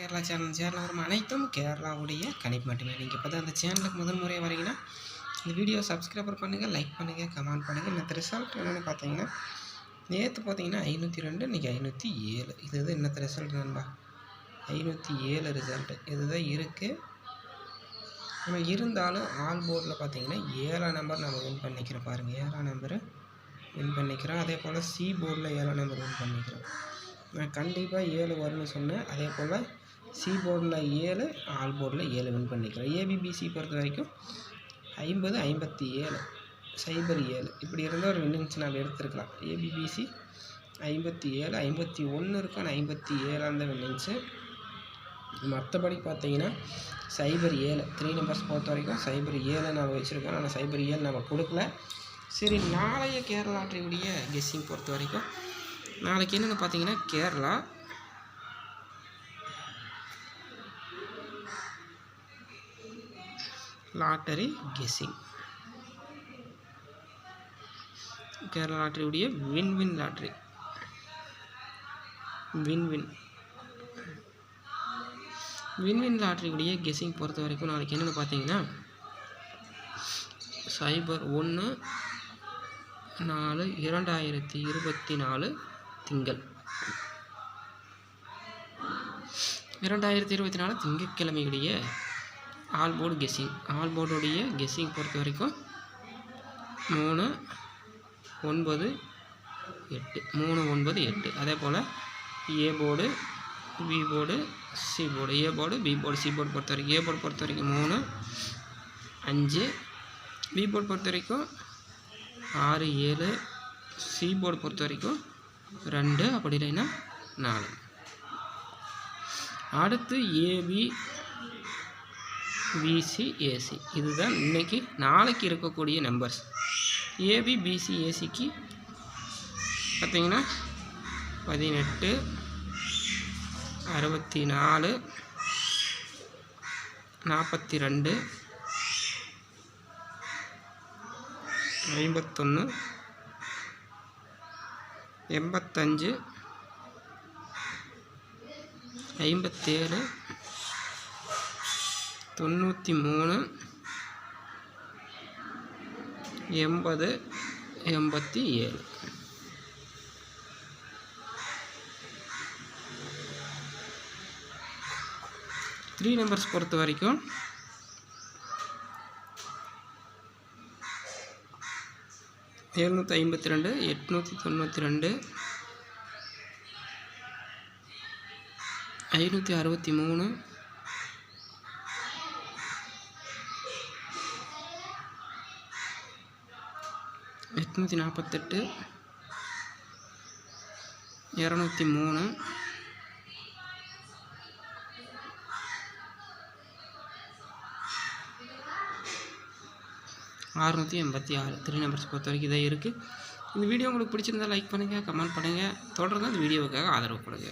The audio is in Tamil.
கேரளா சேனல் சேனல் வரும் அனைத்தும் கேரளாவுடைய கணிப்பு மட்டுமே நீங்கள் இப்போ தான் அந்த சேனலுக்கு முதல் முறையாக வரீங்கன்னா இந்த வீடியோ சப்ஸ்கிரைபர் பண்ணுங்கள் லைக் பண்ணுங்கள் கமெண்ட் பண்ணுங்கள் இந்த ரிசல்ட் என்னென்னு பார்த்தீங்கன்னா நேற்று பார்த்தீங்கன்னா ஐநூற்றி ரெண்டு இன்றைக்கி ஐநூற்றி ஏழு இது இது ரிசல்ட் நண்பா? ஐநூற்றி ஏழு ரிசல்ட்டு இதுதான் இருக்குது ஆனால் இருந்தாலும் ஆல் போர்டில் பார்த்தீங்கன்னா ஏழாம் நம்பர் நம்ம வின் பண்ணிக்கிறோம் பாருங்கள் ஏழாம் நம்பரு வின் பண்ணிக்கிறோம். அதே போல் சி போர்டில் ஏழாம் நம்பர் வின் பண்ணிக்கிறோம். நான் கண்டிப்பாக ஏழு வரும்னு சொன்னேன். அதே போல் சி போர்டில் ஏழு ஆல் போர்டில் ஏழு வின் பண்ணிக்கிறோம் ஏபிபிசி பொறுத்த வரைக்கும் ஐம்பது ஐம்பத்தி ஏழு சைபர் ஏழு. இப்படி இருந்தால் ஒரு வின்னிங்ஸ் நம்ம எடுத்துருக்கலாம். ஏபிபிசி ஐம்பத்தி ஏழு ஐம்பத்தி ஒன்று இருக்கும். ஆனால் ஐம்பத்தி ஏழாம் தான் வின்னிங்ஸு மற்றபடி பார்த்தீங்கன்னா சைபர் ஏழு. த்ரீ நம்பர்ஸ் பொறுத்த வரைக்கும் சைபர் ஏழை நம்ம வச்சுருக்கோம். ஆனால் சைபர் ஏழு நம்ம கொடுக்கல. சரி நாளைய கேரளா கெஸ்ஸிங் பொறுத்த வரைக்கும் நாளைக்கு என்னென்னு பார்த்தீங்கன்னா Kerala lottery guessing Kerala லாட்டரியுடைய win win lottery. Win win. Win win guessing பொறுத்த வரைக்கும் நாளைக்கு என்னென்னு பார்த்தீங்கன்னா சைபர் ஒன்று நாலு இரண்டாயிரத்தி இருபத்தி நாலு திங்கள். இரண்டாயிரத்தி இருபத்தி நாலு திங்கட்கிழமையுடைய ஆல் போர்டு கெஸ்ஸிங் ஆல் போர்டுடைய கெஸ்ஸிங் பொறுத்த வரைக்கும் மூணு ஒன்பது எட்டு. மூணு ஒன்பது எட்டு. அதே போல் A board B board C board A board B board C board பொறுத்த வரைக்கும். ஏ போர்டு பொறுத்த வரைக்கும் மூணு அஞ்சு. பி போர்டு பொறுத்த வரைக்கும் ஆறு ஏழு. சி போர்டு பொறுத்த வரைக்கும் ரெண்டு அப்படி இல்லைன்னா நாலு. அடுத்து ஏபி பிசி ஏசி இதுதான் இன்னைக்கு நாளைக்கு இருக்கக்கூடிய நம்பர்ஸ் ஏபி பிசி ஏசிக்கு பார்த்தீங்கன்னா பதினெட்டு அறுபத்தி நாலு நாற்பத்தி ரெண்டு ஐம்பத்தொன்று எண்பத்தஞ்சு ஐம்பத்தேழு தொண்ணூற்றி மூணு எண்பது எண்பத்தி ஏழு. த்ரீ நம்பர்ஸ் பொறுத்த வரைக்கும் எழுநூற்றி ஐம்பத்தி ரெண்டு எட்நூற்றி தொண்ணூற்றி ரெண்டு ஐநூற்றி அறுபத்தி மூணு எட்நூற்றி நாற்பத்தெட்டு இரநூத்தி மூணு அறுநூற்றி எண்பத்தி ஆறு. த்ரீ நம்பர்ஸ் பொறுத்த வரைக்கும் இதாக இருக்குது இந்த வீடியோ உங்களுக்கு பிடிச்சிருந்தா லைக் பண்ணுங்கள் கமெண்ட் பண்ணுங்கள் தொடர்ந்து அந்த வீடியோவுக்காக ஆதரவு கொடுங்க.